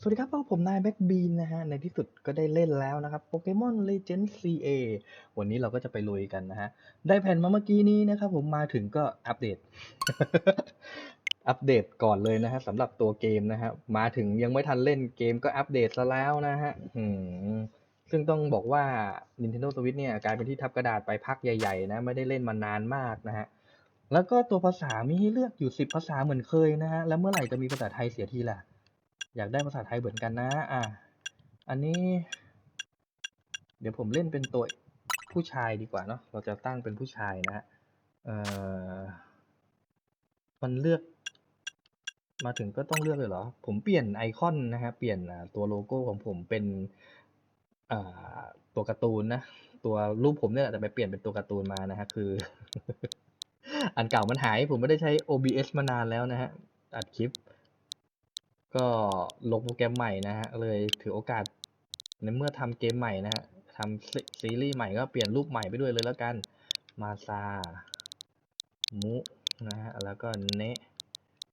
สวัสดีครับพวกผมนายแบ็กบีนนะฮะ ในที่สุดก็ได้เล่นแล้วนะครับโปเกมอนเลเจนด์ CA วันนี้เราก็จะไปลุยกันนะฮะ ได้แผ่นมาเมื่อกี้นี้นะครับผมมาถึงก็อัปเดต อัปเดตก่อนเลยนะฮะสำหรับตัวเกมนะฮะ มาถึงยังไม่ทันเล่นเกมก็อัปเดตซะแล้วนะฮะซึ่งต้องบอกว่า Nintendo Switch เนี่ยกลายเป็นที่ทับกระดาษไปพักใหญ่ๆนะ ไม่ได้เล่นมานานมากนะฮะ แล้วก็ตัวภาษามีให้เลือกอยู่ 10 ภาษาเหมือนเคยนะฮะ แล้วเมื่อไหร่จะมีภาษาไทยเสียทีล่ะ อยากได้ภาษาไทยเหมือนกันนะ อะ อันนี้ เดี๋ยวผมเล่นเป็นตัวผู้ชายดีกว่าเนาะ เราจะตั้งเป็นผู้ชายนะฮะ เอ่อ มันเลือก มาถึงก็ต้องเลือกเลยเหรอ ผมเปลี่ยนไอคอนนะฮะ เปลี่ยนอ่าตัวโลโก้ของผมเป็นตัวการ์ตูนนะ ตัวรูปผมเนี่ยแหละแต่ไปเปลี่ยนเป็นตัวการ์ตูนมานะฮะ คือ อันเก่ามันหาย ผมไม่ได้ใช้ OBS มานานแล้วนะฮะ อัดคลิป ก็ลงโปรแกรมใหม่นะฮะ เลยถือโอกาส ในเมื่อทำเกมใหม่นะฮะทำซีรีส์ใหม่ก็เปลี่ยนรูปใหม่ไปด้วยเลยแล้วกัน มาซา มุนะฮะ แล้วก็เนะ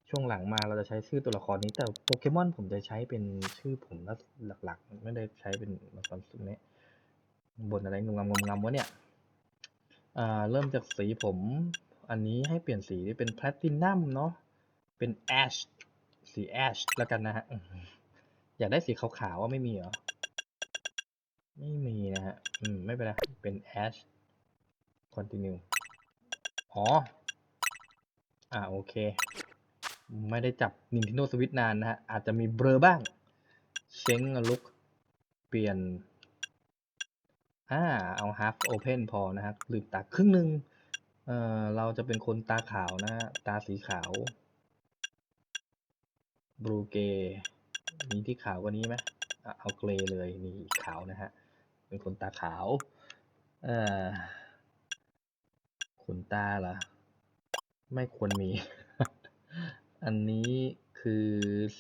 ช่วงหลังมาเราจะใช้ชื่อตัวละครนี้แต่โปเกมอนผมจะใช้เป็นชื่อผมหลักๆ ไม่ได้ใช้เป็นมาซอนซุเนะบนอะไรงงงงงวะเนี่ยอ่าเริ่มจากสีผม อันนี้ให้เปลี่ยนสีเป็นแพลตินัมเนาะ เป็นแอช สีแอชแล้วกันนะฮะ อยากได้สีขาวๆว่าไม่มีเหรอ ไม่มีนะฮะ อืม ไม่เป็นไร เป็นแอช continue อ๋อ อ่าโอเค ไม่ได้จับ Nintendo Switch นานนะฮะ อาจจะมีเบลอบ้าง เช้งลุก เปลี่ยน อ่า เอา half open พอนะครับลืมตาครึ่งหนึ่งเอ่อ เราจะเป็นคนตาขาวนะฮะตาสีขาว บลูเกย์มีที่ขาวกว่านี้ไหมอะเอาเกรย์เลยนี่ขาวนะฮะ เป็นคนตาขาวเอ่อขนตาเหรอ ไม่ควรมี อันนี้คือ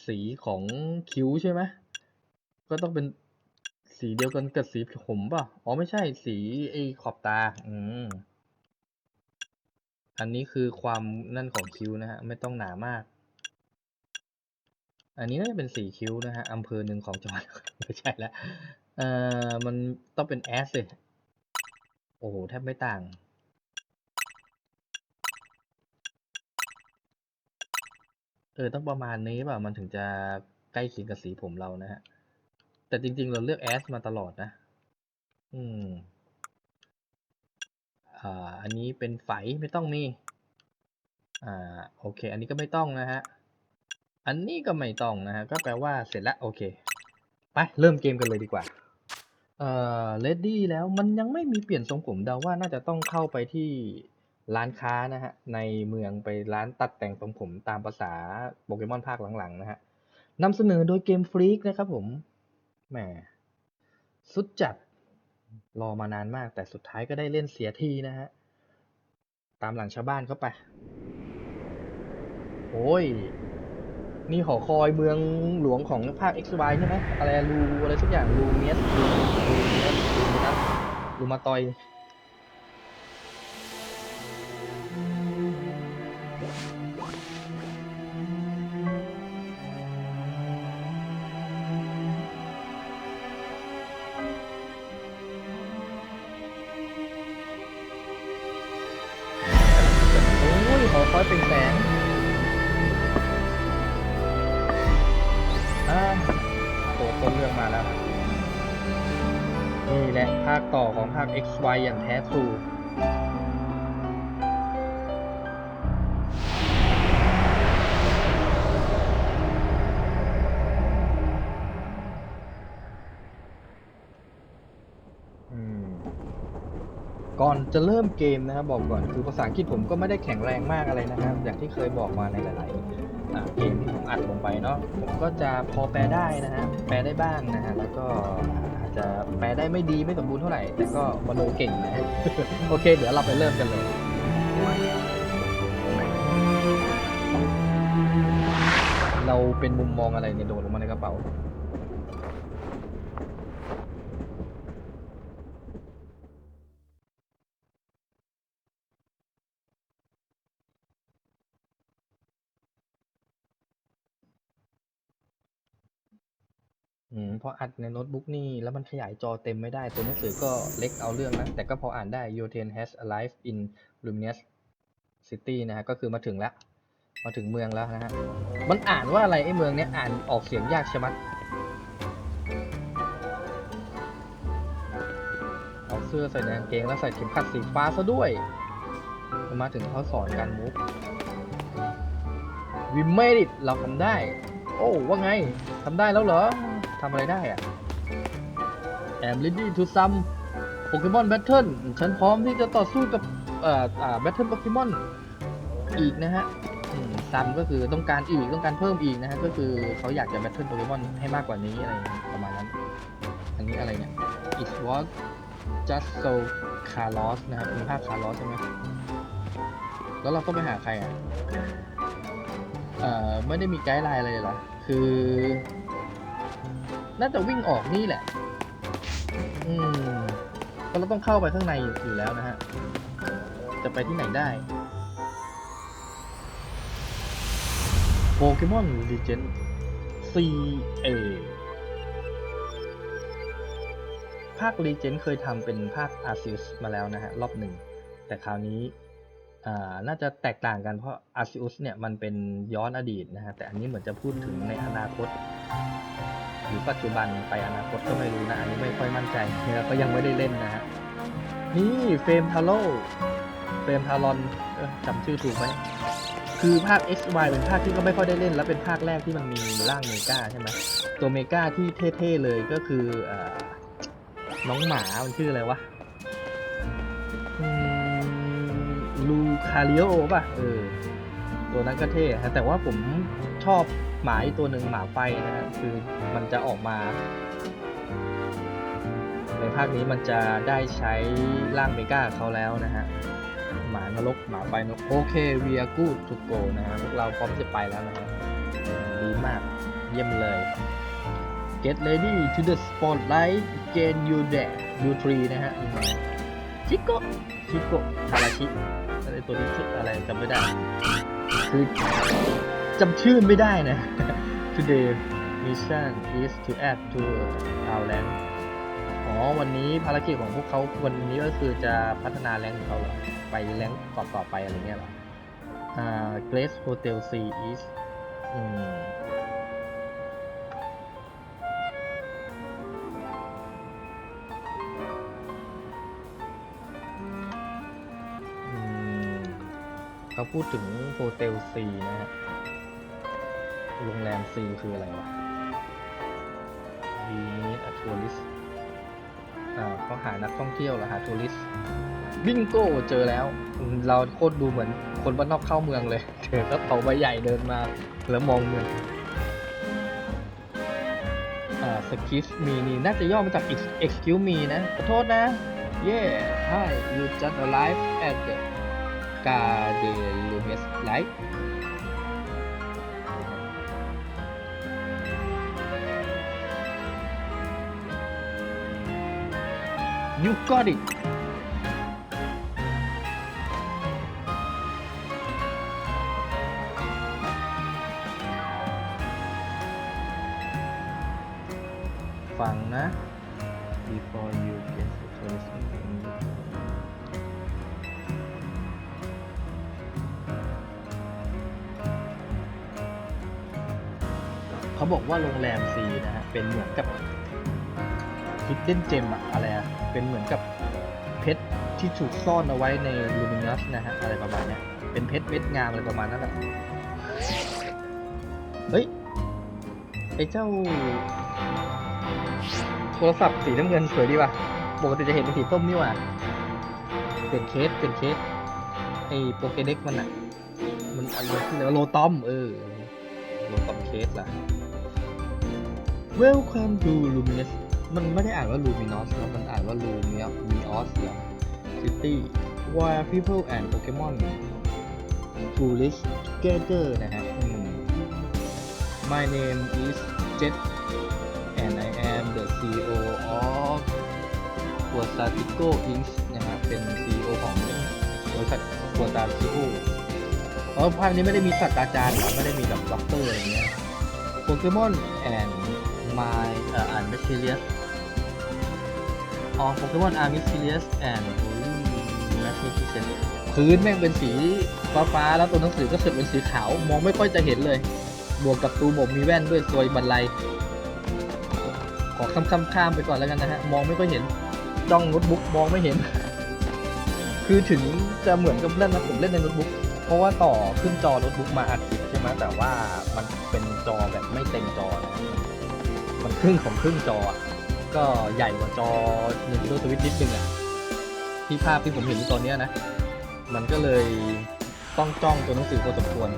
สีของคิ้วใช่ไหมก็ต้องเป็นสีเดียวกันกับสีผมป่ะ อ๋อไม่ใช่สีไอ้ขอบตา อืม อันนี้คือความนั่นของคิ้วนะฮะ ไม่ต้องหนามาก อันนี้น่าจะเป็นสีคิ้วนะฮะอำเภอหนึ่งของจังหวัดไม่ใช่แล้วเอ่อมันต้องเป็นแอสเลยโอ้โหแทบไม่ต่างเออต้องประมาณนี้เปล่ามันถึงจะใกล้เคียงกับสีผมเรานะฮะ แต่จริง ๆ เราเลือกแอสมาตลอดนะ อืม อ่า อันนี้เป็นไฝไม่ต้องมี อ่า โอเค อันนี้ก็ไม่ต้องนะฮะ อันนี้ก็ไม่ต้องนะฮะ ก็แปลว่าเสร็จแล้วโอเค ไป เริ่มเกมกันเลยดีกว่า เอ่อเลดี้แล้วมันยังไม่มีเปลี่ยนทรงผมเดาว่าน่าจะต้องเข้าไปที่ร้านค้านะฮะ ในเมืองไปร้านตัดแต่งทรงผมตามภาษาโปเกมอนภาคหลังๆนะฮะนำเสนอโดยเกมฟรีกนะครับผม แหม สุดจัด รอมานานมาก แต่สุดท้ายก็ได้เล่นเสียทีนะฮะ ตามหลังชาวบ้านเข้าไป โอ้ย นี่หอคอยเมืองหลวงของภาค XY ใช่ไหมอะไรลูอะไรสักอย่างลูเมียสลูลูเมียสลูนัสลูมาตอย XY อย่างแท้ทรูก่อนจะเริ่มเกมนะครับบอกก่อนคือภาษาอังกฤษผมก็ไม่ได้แข็งแรงมากอะไรนะครับ อย่างที่เคยบอกมาในหลายๆเกมที่ผมอัดลงไปเนาะผมก็จะพอแปลได้นะฮะแปลได้บ้างนะฮะแล้วก็ จะแปลได้ไม่ดีไม่สมบูรณ์เท่าไหร่ แต่ก็มโนเก่งนะ โอเค เดี๋ยวเราไปเริ่มกันเลย เราเป็นมุมมองอะไรเนี่ยโดดลงมาในกระเป๋า อืมพออัดในโน้ตบุ๊กนี่แล้วมันขยายจอเต็มไม่ได้ ตัวหนังสือก็เล็กเอาเรื่องนะ แต่ก็พออ่านได้ Your train has arrived in Luminous City นะฮะ ก็คือมาถึงแล้ว มาถึงเมืองแล้วนะฮะ มันอ่านว่าอะไรไอ้เมืองเนี้ยอ่านออกเสียงยากใช่ไหมเอาเสื้อใส่ในกางเกงแล้วใส่เข็มขัดสีฟ้าซะด้วย มาถึงเขาสอนการมูฟ We made it เราทำได้ โอ้ว่าไงทำได้แล้วเหรอ ทำอะไรได้อะ I'm ready to some Pokemon Battle ฉันพร้อมที่จะต่อสู้กับเอ่ออ่า Battle Pokemon อีกนะฮะซัมก็คือต้องการอีกต้องการเพิ่มอีกนะฮะก็คือเขาอยากจะ Battle Pokemon ให้มากกว่านี้อะไรประมาณนั้น อันนี้อะไรเนี่ย It was just so Carlos นะครับเป็นภาค Carlos ใช่ไหมแล้วเราต้องไปหาใครอะเอ่อไม่ได้มีไกด์ไลน์อะไรเลยเหรอคือ น่าจะวิ่งออกนี่แหละ อืมก็เราต้องเข้าไปข้างในอยู่แล้วนะฮะ จะไปที่ไหนได้ โปเกมอนลีเจน CA ภาค Legend เคยทำเป็นภาค Arceus มาแล้วนะฮะ รอบหนึ่ง แต่คราวนี้อ่าน่าจะแตกต่างกันเพราะ Arceus เนี่ยมันเป็นย้อนอดีตนะฮะ แต่อันนี้เหมือนจะพูดถึงในอนาคต รือปัจจุบันไปอนาคตก็ไม่รู้นะ อันนี้ไม่ค่อยมั่นใจเนี่ยก็ยังไม่ได้เล่นนะฮะ นี่เฟรมทาโร่เฟรมทารอนเอ้อจำชื่อถูกไหมคือภาค XY เป็นภาคที่ก็ไม่ค่อยได้เล่น แล้วเป็นภาคแรกที่มันมีร่างเมกาใช่ไหมตัวเมกาที่เท่ๆเลยก็คืออน้องหมา มันชื่ออะไรวะลูคาริโอป่ะ เออ ตัวนั้นก็เท่ฮะแต่ว่าผมชอบ หมาอีกตัวหนึ่งหมาไฟนะฮะคือมันจะออกมา ในภาคนี้มันจะได้ใช้ร่างเมกาเขาแล้วนะฮะหมานรกหมาไฟนกโอเค we are good to go นะฮะพวกเราพร้อมจะไปแล้วนะฮะดีมากเยี่ยมเลย get ready to the spotlight gain you there you three นะฮะชิโกชิโกทาราชิอะไรตัวนี้ชื่ออะไรจำไม่ได้คือ จำชื่อไม่ได้นะ today mission is to add to our rank อ๋อ วันนี้ภารกิจของพวกเขาวันนี้ก็คือจะพัฒนาแรงของเขาเหรอไปแรงต่อต่อไปอะไรเงี้ยเหรออ่า Grace Hotel C East อืมอืมเขาพูดถึงโฮเทลซีนะฮะ โรงแรมซีคืออะไรวะ We need a tourist อ่าเขาหานักท่องเที่ยวเหรอหาทัวริสบิงโก้เจอแล้ว เราโคตรดูเหมือนคนบ้านนอกเข้าเมืองเลยเจอกระเป๋าใบใหญ่เดินมา แล้วมองเมืองอ่าสกิสมีนี่น่าจะย่อมาจาก excuse me นะ ขอโทษนะ yeah hi you just arrived at the Gardelumes right you got it ฟังนะ before you get to tourist เขาบอกว่าโรงแรมซีนะฮะ เป็นเหมือนกับ hidden gem อะอะไรอะ เป็นเหมือนกับเพชรที่ถูกซ่อนเอาไว้ใน luminous นะฮะอะไรประมาณเนี้ยเป็นเพชรเม็ดงามอะไรประมาณนั้นแหละเฮ้ยไอ้เจ้า โทรศัพท์สีน้ำเงินสวยดีว่ะปกติจะเห็นเป็นสีส้มนี่หว่าเป็นเคสเป็นเคสไอ้โปเกเด็กมันอะมันอะไรที่เรียกว่าโลตอมเออโลตอมเคสล่ะ Welcome to Luminous มันไม่ได้อ่านว่าลูมินอสนะมันอ่านว่าลูมิอมีออสเหรอ City where people and Pokemon foolish gather นะฮะ My name is Jet and I am the CEO of w a s a t i c o Inc. นะฮะเป็น CEO ของบริษัทตัวตาซิโอเพอ๋อภาพนี้ไม่ได้มีศาสตราจารย์หรอไม่ได้มีแบบด็อกเตอร์อะไรเงี้ยโปเกมอนแอนด์มายเอ่ออ่านไมชเลียส all Pokemon are mysterious and magnificent พื้นแม่งเป็นสีฟ้าฟ้าๆแล้วตัวหนังสือก็เสือกเป็นสีขาว มองไม่ค่อยจะเห็นเลย บวกกับตูผมมีแว่นด้วยซวยบันไลขอคำคำข้ามไปก่อนแล้วกันนะฮะ มองไม่ค่อยเห็นจ้องโน้ตบุ๊กมองไม่เห็น คือถึงจะเหมือนกับเล่นนะผมเล่นในโน้ตบุ๊กเพราะว่าต่อขึ้นจอโน้ตบุ๊กมาอัดคลิปใช่ไหมแต่ว่ามันเป็นจอแบบไม่เต็มจอนะมันครึ่งของครึ่งจออะ ก็ใหญ่กว่าจอ Nintendo Switch นิดนึงอะที่ภาพที่ผมเห็นตอนเนี้ยนะ มันก็เลยต้องจ้องตัวหนังสือพอสมควร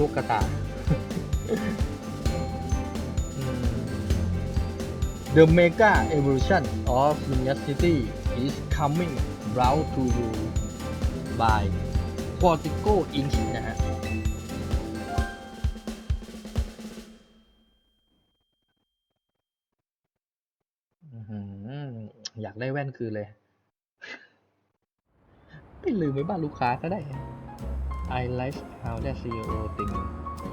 ลูกกระต่าย The mega evolution of Luminosity is coming round to you by Quantico Inc. นะฮะอยากได้แว่นคืนเลยไม่ลืมไว้บ้านลูกค้าก็ได้ I like how that CEO think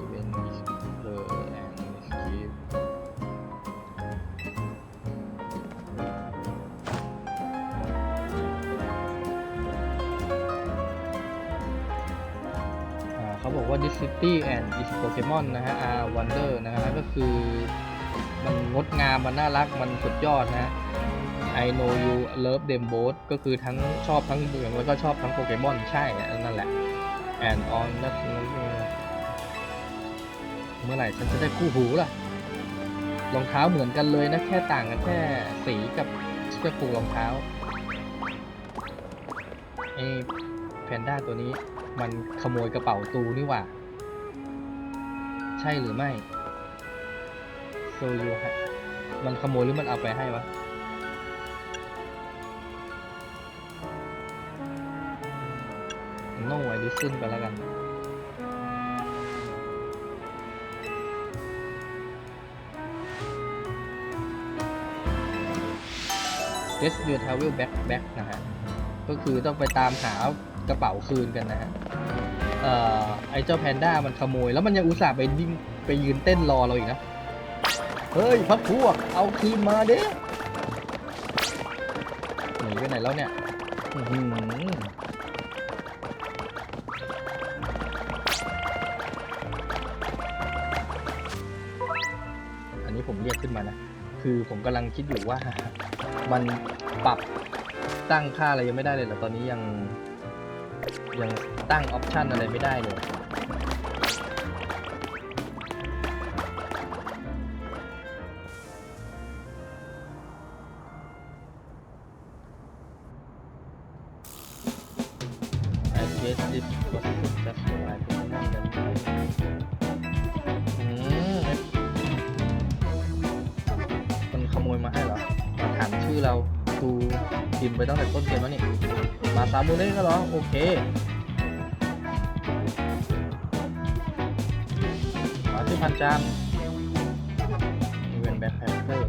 even is blur and skip อ่าเขาบอกว่า This City and its Pokemon นะฮะ are wonder นะฮะ ก็คือมันงดงาม มันน่ารัก มันสุดยอดนะฮะ I know you love them both ก็คือทั้งชอบทั้งเมืองแล้วก็ชอบทั้งโปเกมอนใช่นั่นแหละ and on that เมื่อไหร่ฉันจะได้คู่หูล่ะ รองเท้าเหมือนกันเลยนะ แค่ต่างกันแค่สีกับเชือกผูกรองเท้าไอ้แพนด้าตัวนี้มันขโมยกระเป๋าตูนี่หว่า ใช่หรือไม่โซยูฮะมันขโมยหรือมันเอาไปให้วะ โน่ไอดิซึนไปแล้วกัน Get your travel back back นะฮะ ก็คือต้องไปตามหากระเป๋าคืนกันนะฮะ เอ่อ ไอเจ้าแพนด้ามันขโมย แล้วมันยังอุตส่าห์ไปดิ้งไปยืนเต้นรอเราอีกนะ เฮ้ยพักพวก เอาคืนมาเด้หนีไปไหนแล้วเนี่ย อื ที่ผมเรียกขึ้นมานะ คือผมกำลังคิดอยู่ว่า มันปรับตั้งค่าอะไรยังไม่ได้เลยเหรอตอนนี้ยังยังตั้งออปชันอะไรไม่ได้เลย โอเคมาที่พันจามอีเวนแบ็คแพคเตอร์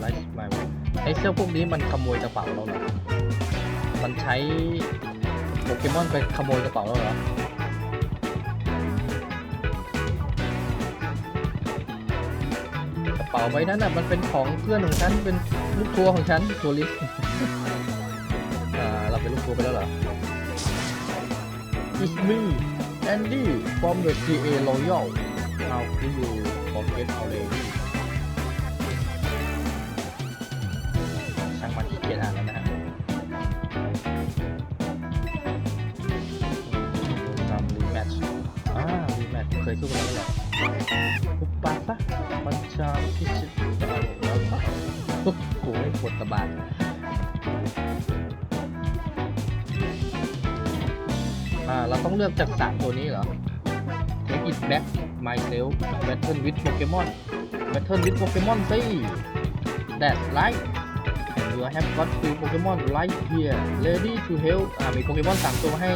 ไลฟ์มาไอเสื้อพวกนี้มันขโมยกระเป๋าเราเหรอ มันใช้โปเกมอนไปขโมยกระเป๋าเราเหรอกระเป๋าใบนั้นน่ะมันเป็นของเพื่อนของฉันเป็นลูกทัวร์ของฉันทัวริสอ่าเราเป็นลูกทัวร์ไปแล้วเหรอ is me Andy from the TA Royal How do you forget already ช่างมันขี้เกียจอ่านแล้วนะฮะทำรีแมทช์อ่ารีแมทช์เคยสู้กันแล้วแหละปุ๊บปาปะมันชาพิชิตเอาแล้วปะปุ๊บกูไม่ปวดตะบาน เราต้องเลือกจากสามตัวนี้เหรอ Take it back myself battle with Pokemon battle with Pokemon สิ That's right you have got two Pokemon right here ready to help อ่ามีโปเกมอนสามตัวให้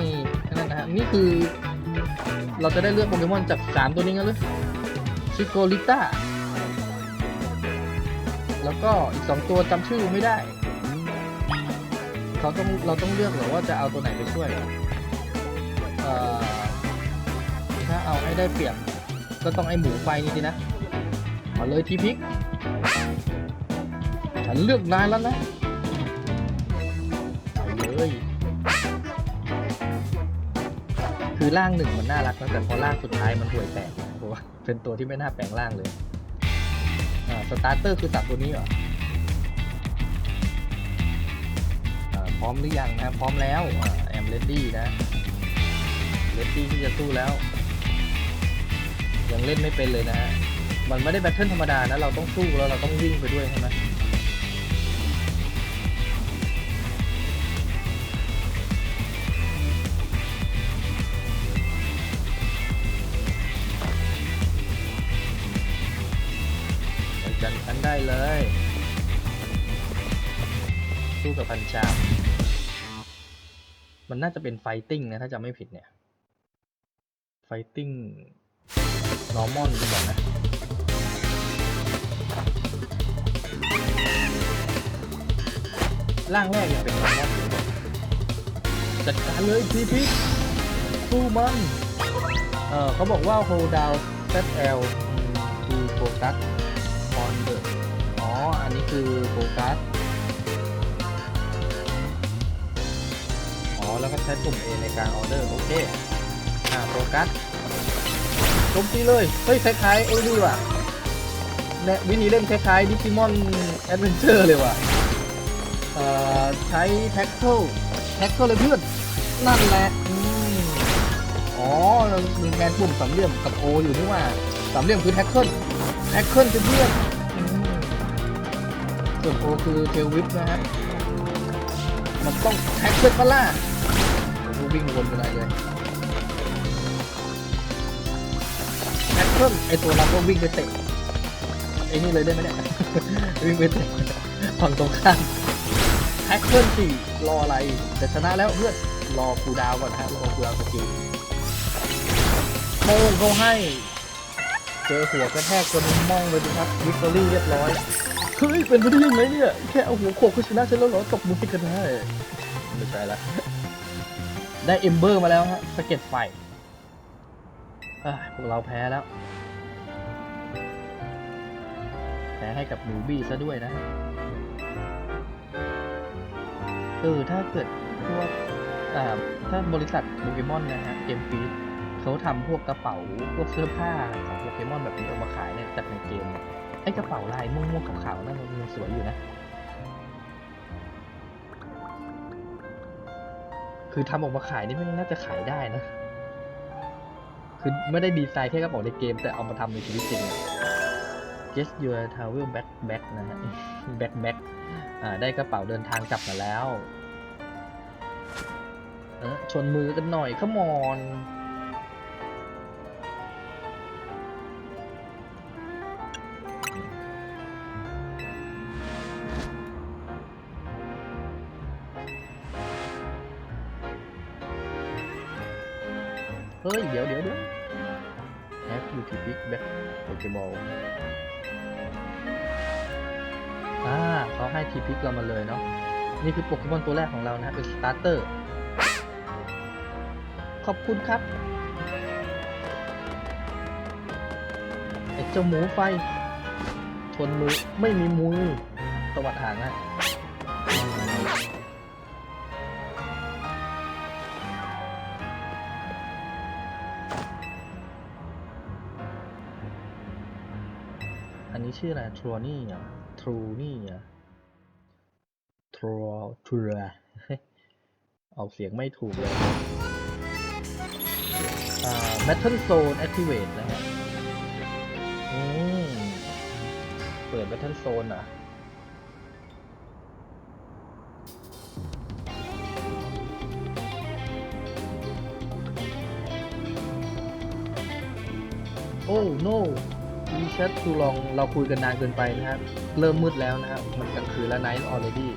นั่นนะฮะนี่คือเราจะได้เลือกโปเกมอนจากสามตัวนี้กันหรือชิโกลิต้าแล้วก็อีกสองตัวจำชื่อไม่ได้เขาต้องเราต้องเลือกเหรอว่าจะเอาตัวไหนไปช่วย อ่อถ้าเอาให้ได้เปรียบก็ต้องไอหมูไฟนี่สินะมาเลยทีพิกฉันเลือกนายแล้วนะไปเลยคือร่างหนึ่งมันน่ารักนะแต่พอร่างสุดท้ายมันห่วยแตกนะเพราะว่าเป็นตัวที่ไม่น่าแปลงร่างเลยอ่าสตาร์เตอร์คือสัตว์ตัวนี้เหรออ่าพร้อมหรือยังนะพร้อมแล้วแอมเลดดี้นะ เลดดี้ที่จะสู้แล้ว ยังเล่นไม่เป็นเลยนะฮะมันไม่ได้แบทเทิลธรรมดานะ เราต้องสู้แล้วเราต้องวิ่งไปด้วยใช่ไหมจันกันได้เลย สู้กับพันชามมันน่าจะเป็นไฟติ้งนะ ถ้าจำไม่ผิดเนี่ย ไฟติ้งนอร์มอนดีกว่านะร่างแรกยังเป็นนอร์มอนจัดการเลยทีพีสู้มันเออเขาบอกว่า hold down ZL to focus on the อ๋อ อันนี้คือโฟกัสอ๋อ แล้วก็ใช้ปุ่ม A ในการออเดอร์ โอเค ฟกัสโจมตีเลย เฮ้ยคล้ายๆเอ้ยดีว่ะเนี่ยวินีเล่นคล้ายๆดิจิมอนแอดเวนเจอร์เลยว่ะเอ่อใช้แท็กเกิลแท็กเกิลเลยเพื่อน นั่นแหละอ๋อมีแมนปุ่มสามเหลี่ยมกับโออยู่นี่ว่าสามเหลี่ยมคือแท็กเกิลแท็กเกิลคือเพื่อนส่วนโอคือเทลวิปนะฮะมันต้องแท็กเกิลปะล่ะวิ่งวนไปไหนเลย เกิลไอตัวเราก็วิ่งไปเตะไอ้นี่เลยได้ไหมเนี่ย วิ่งไปเตะฝั่งตรงข้ามแท็กเกิลสี่รออะไรจะชนะแล้วเพื่อนรอคูลดาวน์ก่อนนะฮะรอคูลดาวน์สกิลโค้งเขาให้ เจอหัวกระแทกจนมองเลยดูครับวิกตอรี่เรียบร้อยเฮ้ยเป็นไปได้ยังไงเนี่ยแค่เอาหัวโขกก็ชนะฉันแล้วเหรอตบมือให้กันได้ไม่ใช่ละได้เอมเบอร์มาแล้วฮะสะเก็ดไฟอะ พวกเราแพ้แล้ว แพ้ให้กับหนูบี้ซะด้วยนะ เออ ถ้าเกิดพวกถ้าบริษัทโปเกมอนนะฮะเกมฟีดเขาทำพวกกระเป๋า พวกเสื้อผ้าของโปเกมอนแบบนี้ออกมาขายเนี่ยจากในเกมเนี่ยไอ้กระเป๋าลายม่วงๆขาวๆนั่นมันสวยอยู่นะ คือทำออกมาขายนี่มันน่าจะขายได้นะ คือไม่ได้ดีไซน์แค่กระเป๋าในเกม แต่เอามาทำในชีวิตจริงอะ Guess your travel back back นะฮะ back back ได้กระเป๋าเดินทางกลับมาแล้วเออชนมือกันหน่อยขมอนเฮ้ย เดี๋ยวเดี๋ยวเดี๋ยว Pokeball อ่าเขาให้ทีพิกเรามาเลยเนาะ นี่คือโปเกมอนตัวแรกของเรานะเป็นสตาร์เตอร์ ขอบคุณครับไอ้เจ้าหมูไฟ ชนมือ ไม่มีมือตวัดหางนะ อันนี้ชื่ออะไรทรันี่เหรอทรูนี่เหรอทรัทรัวออกเสียงไม่ถูกเลยอ่า Metal Zone Activate นะฮะอืมเปิด Metal Zone อะโอ้ no ชททูลองเราคุยกันนานเกินไปนะครับ เริ่มมืดแล้วนะครับ มันกลางคืนแล้ว night already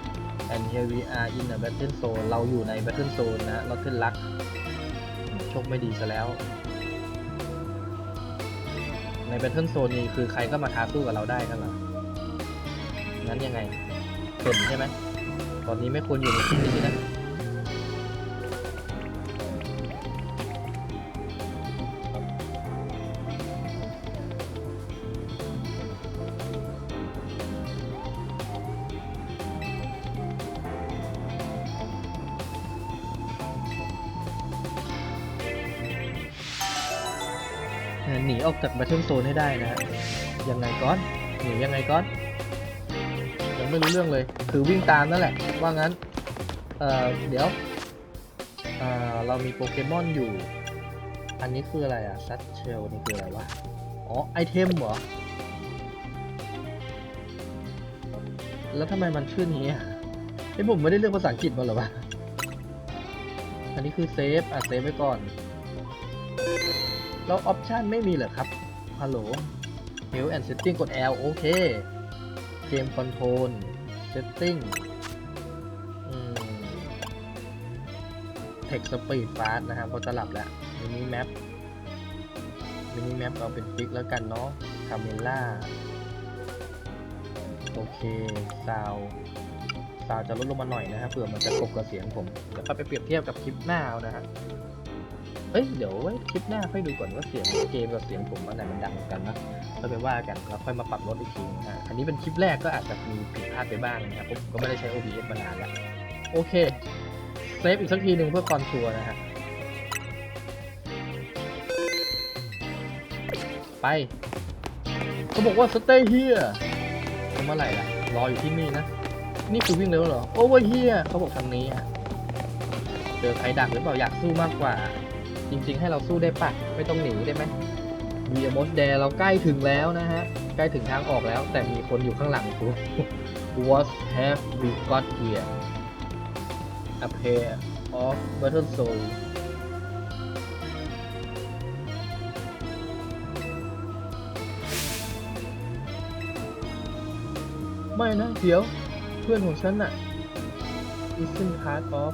and here we are in a battle zone เราอยู่ใน battle zone นะฮะเราขึ้นลักโชคไม่ดีซะแล้ว ใน battle zone นี่คือใครก็มาท้าสู้กับเราได้กันเหรองั้นยังไงเห็นใช่ไหมตอนนี้ไม่ควรอยู่ในที่นี้นะ หนีออกจากแบทเทิลโซนให้ได้นะฮะยังไงก้อนหนียังไงก้อนยังไม่รู้เรื่องเลย คือวิ่งตามนั่นแหละ ว่างั้น เอ่อ เดี๋ยวอ่าเรามีโปเกมอนอยู่ อันนี้คืออะไรอะซัตเชลนี่คืออะไรวะ อ๋อ ไอเทมเหรอ แล้วทำไมมันชื่อนี้อะไอผมไม่ได้เลือกภาษาอังกฤษมาหรอวะ อันนี้คือเซฟ อะ เซฟไว้ก่อน แล้วออปชันไม่มีเหรอครับ ฮัลโหล Health and Setting กด L โอเคเกมคอนโทรล Setting Text Speed Fast นะครับเพราะจะหลับแล้ว Mini Map Mini Map เอาเป็นฟิกแล้วกันเนาะ Camera โอเคซาวซาวจะลดลงมาหน่อยนะครับเผื่อมันจะกบกับเสียงผมเดี๋ยวค่อยไปเปรียบเทียบกับคลิปหน้าเอานะฮะ เอ้ย เดี๋ยวไว้คลิปหน้าค่อยดูก่อนว่าเสียงเกมกับเสียงผมอันไหนมันดังกันนะค่อยไปว่ากันแล้วค่อยมาปรับลดอีกทีนะฮะอันนี้เป็นคลิปแรกก็อาจจะมีผิดพลาดไปบ้างนะครับผมก็ไม่ได้ใช้ OBS มานานแล้วโอเคเซฟอีกสักทีหนึ่งเพื่อความชัวร์นะฮะไปเขาบอกว่า stay here เมื่อไหร่ล่ะ รออยู่ที่นี่นะ นี่คือวิ่งเร็วเหรอ over here เขาบอกทางนี้ฮะเจอใครดักหรือเปล่าอยากสู้มากกว่า จริง ๆ ให้เราสู้ได้ปะไม่ต้องหนีได้ไหมมีมดแดเราใกล้ถึงแล้วนะฮะ ใกล้ถึงทางออกแล้ว แต่มีคนอยู่ข้างหลังกู What have we got here A pair of battle soul ไม่นะ เดี๋ยว เพื่อนของฉันน่ะ isn't part of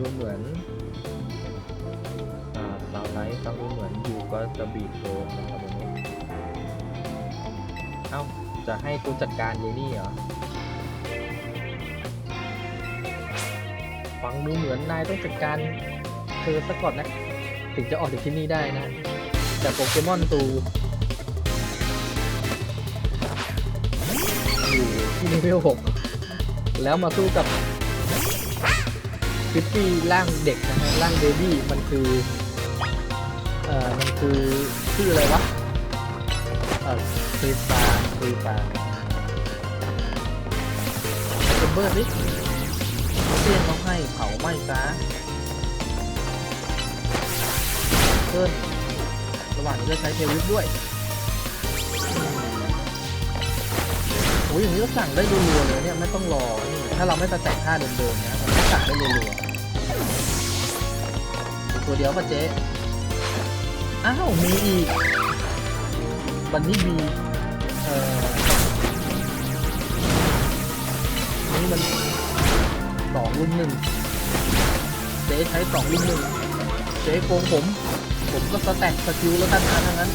ดูเหมือนอาสาวไลท์ฟังดูเหมือนอยู่ก็จะบีบโดนนะครับวันนี้เอ้า จะให้กูจัดการเยนี่เหรอ ฟังดูเหมือนนายต้องจัดการเธอซะก่อนนะ ถึงจะออกจากที่นี่ได้นะแต่โปเกมอนตูอยู่ที่เลเวล6แล้วมาสู้กับ ฟิฟฟี่ร่างเด็กนะฮะร่างเบบี้มันคือเอ่อมันคือชื่ออะไรวะเอ่อฟรีฟาฟรีฟาเอเบอร์สิเตี้ยนเขาให้เผาไหม้ซะเพิ่นระหว่างนี้ก็ใช้เทวิสด้วยโอ้ยอย่างนี้ก็สั่งได้รัวๆเลยเนี่ยไม่ต้องรอนี่ ถ้าเราไม่ประแต่งท่าเดิมๆนะมันก็สั่งได้รัวๆตัวเดียวป่ะเจ๊ อ้าว มีอีก บันนี่บีเอ่อ นี่มันสองรุ่มหนึ่งเจ๊ใช้สองรุ่มหนึ่งเจ๊โกงผม ผมก็สแต็กสกิลแล้วกันนะทั้งนั้น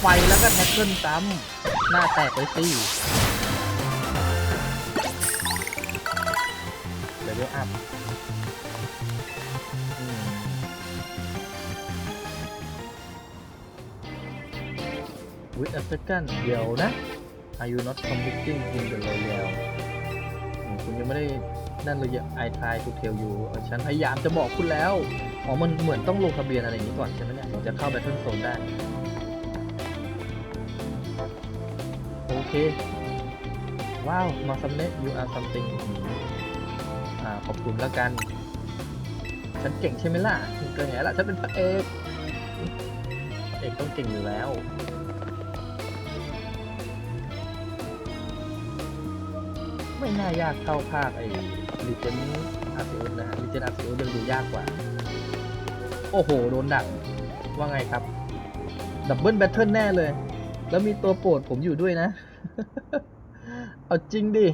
ไฟแล้วก็แท็กเกิลซ้ำหน้าแตกเลยสิ เดี๋ยวเดี๋ยวอัพอืม with a second เดี๋ยวนะ are you not committing in the royale คุณยังไม่ได้นั่นเลย I try to tell you เออฉันพยายามจะบอกคุณแล้ว อ๋อ มันเหมือนต้องลงทะเบียนอะไรอย่างนี้ก่อนใช่ไหมเนี่ยถึงจะเข้า Battle Zone ได้ โอเค ว้าว มาซัมเนะ you are something ขอบคุณแล้วกัน ฉันเก่งใช่ไหมล่ะเก็แง่ล่ะฉันเป็นพระเอกพระเอกต้องเก่งอยู่แล้วไม่น่ายากเท่าภาคไอ้ Legend Arceus นะฮะ Legend Arceus ยังดูยากกว่า โอ้โห โดนดัก ว่าไงครับ ดับเบิลแบทเทิลแน่เลย แล้วมีตัวโปรดผมอยู่ด้วยนะ เอาจริงดิ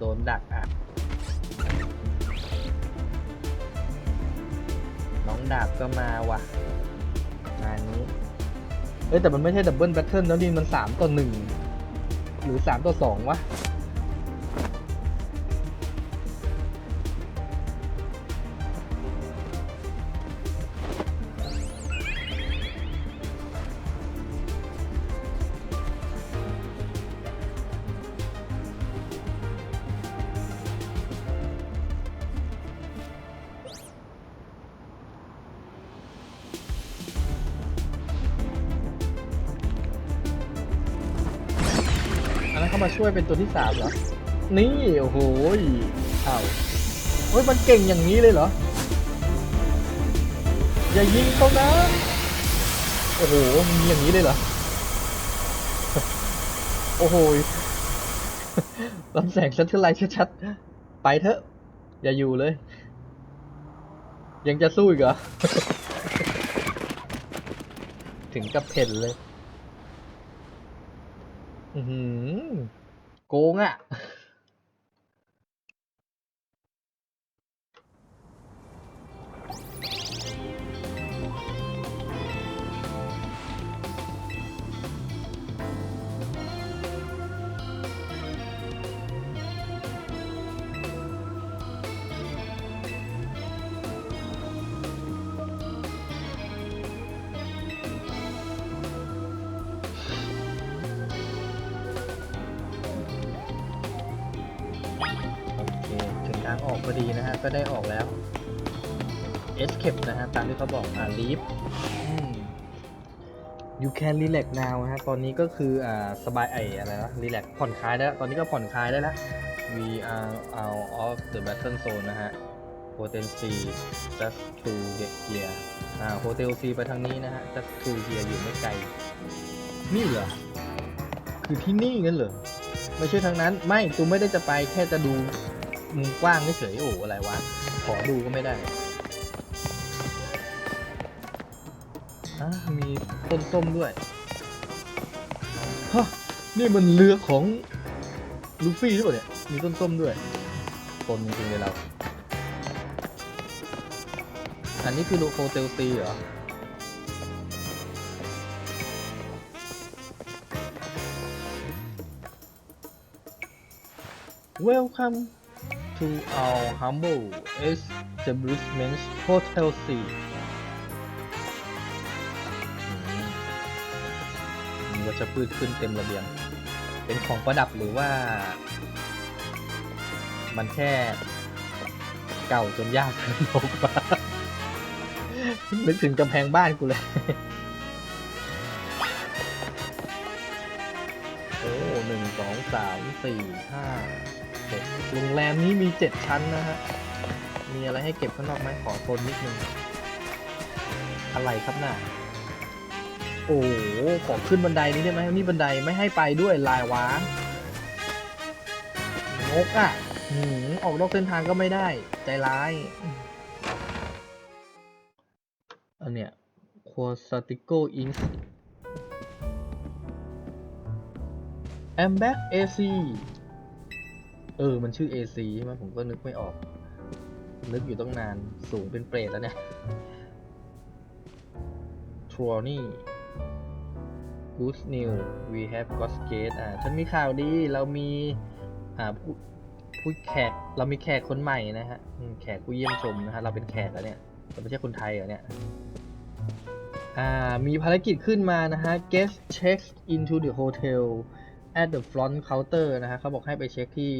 โดนดักอะ น้องดาบก็มาว่ะงานนี้ เอ้ยแต่มันไม่ใช่ดับเบิลแบทเทิลแล้วนี่มันสามต่อหนึ่งหรือสามต่อสองวะ ช่วยเป็นตัวที่สามเหรอ นี่โอ้โหยอ้าวเฮ้ยมันเก่งอย่างนี้เลยเหรอ อย่ายิงเขานะ โอ้โหมันมีอย่างนี้เลยเหรอ โอ้โหลำแสงชัดเทอร์ไลท์ชัดๆ ไปเถอะ อย่าอยู่เลย ยังจะสู้อีกเหรอ ถึงกับเพ่นเลย อือหือ โกางออกพอดีนะฮะ ก็ได้ออกแล้ว escape นะฮะ ตามที่เขาบอก อ่า leave you can relax now นะฮะ ตอนนี้ก็คือ อ่า สบายไออะไรนะ relax ผ่อนคลายได้ตอนนี้ก็ผ่อนคลายได้แล้ว we are out of the battle zone นะฮะ hotel C just to get here อ่า hotel C ไปทางนี้นะฮะ just to here อยู่ไม่ไกล นี่เหรอ คือที่นี่งั้นเหรอ ไม่ใช่ทางนั้น ไม่ ตูไม่ได้จะไป แค่จะดู มุมกว้างไม่เฉยโอ้อะไรวะ ขอดูก็ไม่ได้อะมีต้นส้มด้วยฮะนี่มันเรือของลูฟี่หรือเปล่าเนี่ย มีต้นส้มด้วยตนจริงๆเลยเรา อันนี้คือโลโคเตลซีเหรอ Welcome to our humble establishment Hotel C อืมมีวัชพืชขึ้นเต็มระเบียง เป็นของประดับหรือว่า มันแค่เก่าจนยากเกินลงมานึกถึงกำแพงบ้านกูเลยโอ้หนึ่งสองสามสี่ห้า โรงแรมนี้มีเจ็ดชั้นนะฮะ มีอะไรให้เก็บข้างนอกไหมขอโซนนิดนึง อะไรครับน่ะ โอ้โห ขอขึ้นบันไดนี้ได้ไหมนี่บันไดไม่ให้ไปด้วยลายวะงกอะหืมออกนอกเส้นทางก็ไม่ได้ ใจร้าย อันเนี้ย q u a s a t i c o Inc. I'm back AC เอซ เออ มันชื่อ AC ใช่ไหมผมก็นึกไม่ออก นึกอยู่ตั้งนาน สูงเป็นเปรตแล้วเนี่ย t r o n y Good news we have got gate อ่า ฉันมีข่าวดี เรามี อ่าผู้ผู้แขก เรามีแขกคนใหม่นะฮะ แขกผู้เยี่ยมชมนะฮะ เราเป็นแขกแล้วเนี่ย เราไม่ใช่คนไทยเหรอเนี่ย อ่า มีภารกิจขึ้นมานะฮะ guest check into the hotel at the front counter นะฮะเขาบอกให้ไปเช็คที่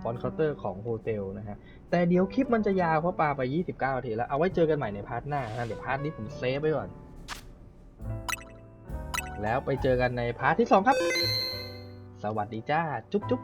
front counter ของโฮเทลนะฮะ แต่เดี๋ยวคลิปมันจะยาวเพราะปาไป 29นาทีแล้ว เอาไว้เจอกันใหม่ในพาร์ทหน้านะเดี๋ยวพาร์ทนี้ผมเซฟไว้ก่อน แล้วไปเจอกันในพาร์ทที่ 2 ครับ สวัสดีจ้า จุ๊บจุ๊บ